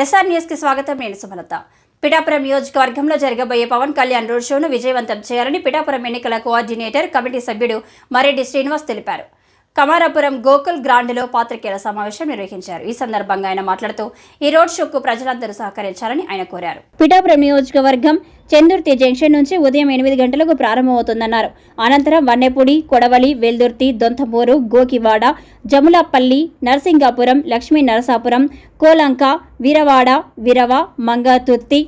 SR న్యూస్కి స్వాగతం. నేను సుమలత. పిఠాపురం నియోజకవర్గంలో జరగబోయే పవన్ కళ్యాణ్ రోడ్ షోను విజయవంతం చేయాలని పిఠాపురం ఎన్నికల కోఆర్డినేటర్ కమిటీ సభ్యుడు మరెడ్డి శ్రీనివాస్ తెలిపారు. కమారాపురం గోకుల్ గ్రాండ్లో పాత్రికేయుల సమావేశం నిర్వహించారు. ఈ సందర్భంగా ఆయన మాట్లాడుతూ ఈ రోడ్ షోకు ప్రజలందరూ సహకరించాలని ఆయన కోరారు. పిఠాపురం నియోజకవర్గం చందుర్తి జంక్షన్ నుంచి ఉదయం ఎనిమిది గంటలకు ప్రారంభమవుతుందన్నారు. అనంతరం వన్నెపూడి కొడవలి వెల్దుర్తి దొంతమూరు గోకివాడ జములాపల్లి నరసింగాపురం లక్ష్మీ నరసాపురం కోలంక వీరవాడ విరవ మంగతుర్తి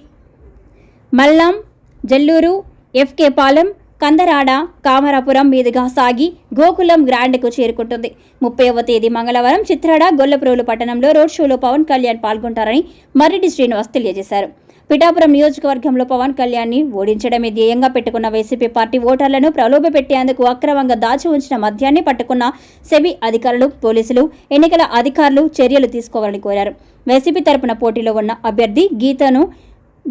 మల్లం జల్లూరు ఎఫ్కే పాలెం కందరాడ కామరాపురం మీదుగా సాగి గోకులం గ్రాండ్కు చేరుకుంటుంది. ముప్పైవ తేదీ మంగళవారం చిత్రాడ గొల్లప్రోలు పట్టణంలో రోడ్ షోలో పవన్ కళ్యాణ్ పాల్గొంటారని మర్రెడ్డి శ్రీనివాస్ తెలియజేశారు. పిఠాపురం నియోజకవర్గంలో పవన్ కళ్యాణ్ని ఓడించడమే ధ్యేయంగా పెట్టుకున్న వైసీపీ పార్టీ ఓటర్లను ప్రలోభ పెట్టేందుకు అక్రమంగా దాచి ఉంచిన మద్యాన్ని పట్టుకున్న సెబీ అధికారులు పోలీసులు ఎన్నికల అధికారులు చర్యలు తీసుకోవాలని కోరారు. వైసీపీ తరపున పోటీలో ఉన్న అభ్యర్థి గీతను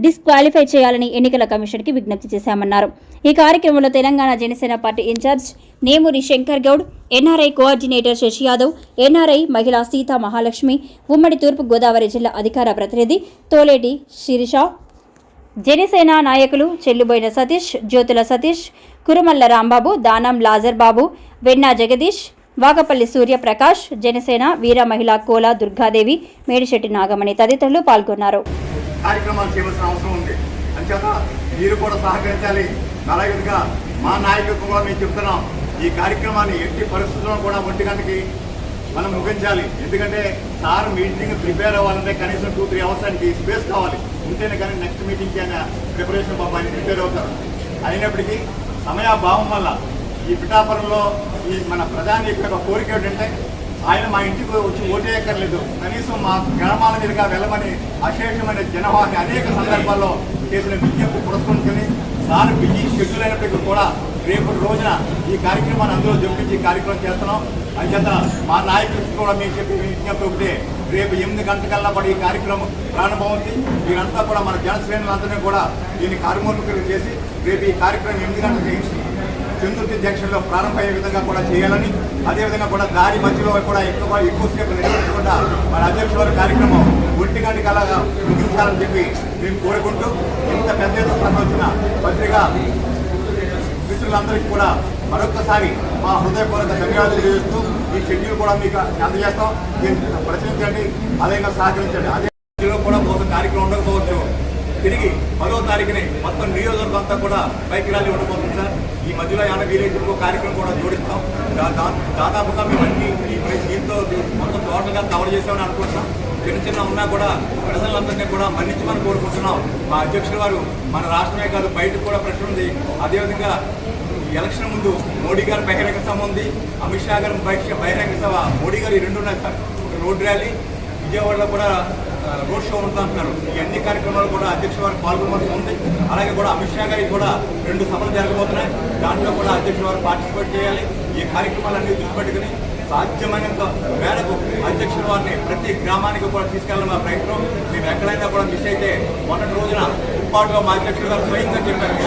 డిస్క్వాలిఫై చేయాలని ఎన్నికల కమిషన్కి విజ్ఞప్తి చేశామన్నారు. ఈ కార్యక్రమంలో Telangana Janasena party incharge Nemuri Shankar Goud NRI coordinator Sasi Yadav NRI మహిళా సీతా మహాలక్ష్మి ఉమ్మడి తూర్పు గోదావరి జిల్లా అధికార ప్రతినిధి తోలేటి శిరీష జనసేన నాయకులు చెల్లుబోయిన సతీష్ జ్యోతుల సతీష్ కురుమల్ల రాంబాబు దానం లాజర్ బాబు వెన్నా జగదీష్ వాగపల్లి సూర్యప్రకాష్ జనసేన వీర మహిళా కోల దుర్గాదేవి మేడిశెట్టి నాగమణి తదితరులు పాల్గొన్నారు. కార్యక్రమాలు చేయవలసిన అవసరం ఉంది. అంచేత మీరు కూడా సహకరించాలి. అలాగేదిగా మా నాయకత్వంలో మేము చెప్తున్నాం. ఈ కార్యక్రమాన్ని ఎట్టి పరిస్థితుల్లో కూడా ఒంటి గంటకి మనం ముగించాలి. ఎందుకంటే సార్ మీటింగ్ ప్రిపేర్ అవ్వాలంటే కనీసం టూ త్రీ అవర్స్ ఆయనకి స్పేస్ కావాలి. ఉంటేనే కానీ నెక్స్ట్ మీటింగ్కి ఆయన ప్రిపరేషన్ పాప ఆయన ప్రిపేర్ అవుతారు. అయినప్పటికీ సమయాభావం వల్ల ఈ పిఠాపురంలో ఈ మన ప్రధాని యొక్క కోరిక ఏంటంటే ఆయన మా ఇంటికి వచ్చి ఓటేయక్కర్లేదు కనీసం మా గ్రామాల మీదుగా వెళ్ళమని అశేషమైన జనవాహి అనేక సందర్భాల్లో చేసిన విజ్ఞప్తి పురస్కరించుకొని సార్ బిజీ షెడ్యూల్ అయినప్పటికీ కూడా రేపటి రోజున ఈ కార్యక్రమాన్ని అందులో జపించి కార్యక్రమం చేస్తున్నాం. అంచేత మా నాయకులకు కూడా మేము చెప్పి విజ్ఞప్తి ఒకటే రేపు ఎనిమిది గంటకల్లా కూడా ఈ కార్యక్రమం ప్రారంభమవుతుంది. మీరంతా కూడా మన జనశ్రేణులందరినీ కూడా దీన్ని కార్యక్రమం చేసి రేపు ఈ కార్యక్రమం ఎనిమిది గంటలకి చంద్రుతి జంక్షన్లో ప్రారంభమయ్యే విధంగా కూడా చేయాలని అదేవిధంగా కూడా దారి మధ్యలో కూడా ఎక్కువ ఎక్కువసేపు నిర్వహించకుండా మన అధ్యక్షుల కార్యక్రమం ఒంటి గంటకి అలాగా ముగించాలని చెప్పి మేము కోరుకుంటూ ఇంత పెద్ద ఎత్తున వచ్చిన పత్రిక మిత్రులందరికీ కూడా మరొకసారి మా హృదయపూర్వక ధన్యవాదాలు తెలియజేస్తూ ఈ షెడ్యూల్ కూడా మీకు అందజేస్తాం. దీన్ని ప్రశ్నించండి అదేవిధంగా సహకరించండి. అదే కూడా ఒక కార్యక్రమం ఉండకపోవచ్చు. తిరిగి పదో తారీఖుని మొత్తం నియోజకవర్గం అంతా కూడా బైక్ ర్యాలీ ఉండబోతుంది సార్. ఈ మధ్యలో యాన వీలైతే ఇంకో కార్యక్రమం కూడా జోడిస్తాం. దాదాపుగా మేము అన్ని దీంతో మొత్తం టోటల్గా కవర్ చేసామని అనుకుంటున్నాం. చిన్న చిన్న ఉన్నా కూడా ప్రజలందరినీ కూడా మన్నించమని కోరుకుంటున్నాం. మా అధ్యక్షుడు వారు మన రాష్ట్రమే కాదు బయటకు కూడా ప్రశ్న ఉంది. అదేవిధంగా ఈ ఎలక్షన్ ముందు మోడీ గారు బహిరంగ సభ ఉంది. అమిత్ షా గారు బహిరంగ సభ మోడీ గారు ఈ రెండు ఉన్నాయి సార్. ఒక రోడ్ ర్యాలీ విజయవాడలో కూడా రోడ్ షో ఉంటున్నారు ఈ అన్ని కార్యక్రమాలు కూడా అధ్యక్ష వారు పాల్గొనవలసి ఉంది. అలాగే కూడా అమిత్ షా గారికి కూడా రెండు సభలు జరగబోతున్నాయి. దాంట్లో కూడా అధ్యక్ష వారు పార్టిసిపేట్ చేయాలి. ఈ కార్యక్రమాలన్నీ దృష్టి పెట్టుకుని సాధ్యమైనంత మేరకు అధ్యక్షుల వారిని ప్రతి గ్రామానికి కూడా తీసుకెళ్ళాలి మా ప్రయత్నం. మేము ఎక్కడైనా కూడా మిస్ అయితే మొన్నటి రోజున ఉప్పాటుగా మా అధ్యక్షుడు గారు స్వయంగా చెప్పారు.